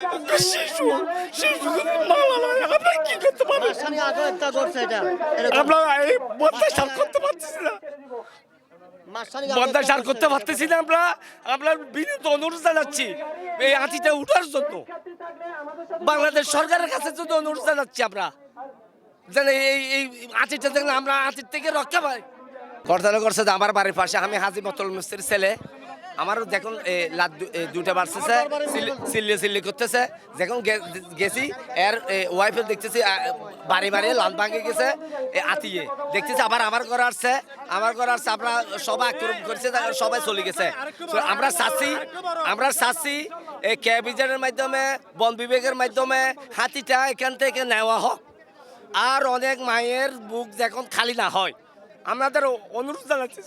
শিশু শিশু মালা আমরা কি করতে পারি মাসানি আগে একটা করছে এটা এরকম আমরা এই বদ্দা সার করতে পারতেছি না। মাসানি সার করতে পারতেছি না আমরা। আমরা বিনীত অনুরোধ জানাচ্ছি এই হাতিটা উঠার জন্য। বাংলাদেশ সরকারের কাছে যদি অনুরোধ জানাচ্ছি আমরা। যেন এই এই আতিরটা যেন আমরা আতির থেকে রক্ষা পাই। করতালে করছে আমার বাড়ির পাশে আমি হাজি মতল মিস্ত্রির ছেলে। আমারও লাত দুটা বাড়ছে চিল্লি সিল্লি করতেছে। যখন গেছি, এর ওয়াইফে দেখতেছি বাড়ি বাড়ি লাল ভাঙে গেছে আতিয়ে। দেখতেছি আবার আমার ঘর আসছে, আমার ঘর আসছে, আমরা সবাই আক্রমণ করেছে সবাই চলে গেছে। আমরা চাচ্ছি আমরা চাচ্ছি এই ক্যাবিজের মাধ্যমে, বন বিভাগের মাধ্যমে, হাতিটা এখান থেকে নেওয়া হোক। আর অনেক মায়ের বুক যখন খালি না হয়। আমাদের অনুরোধ জানাচ্ছি।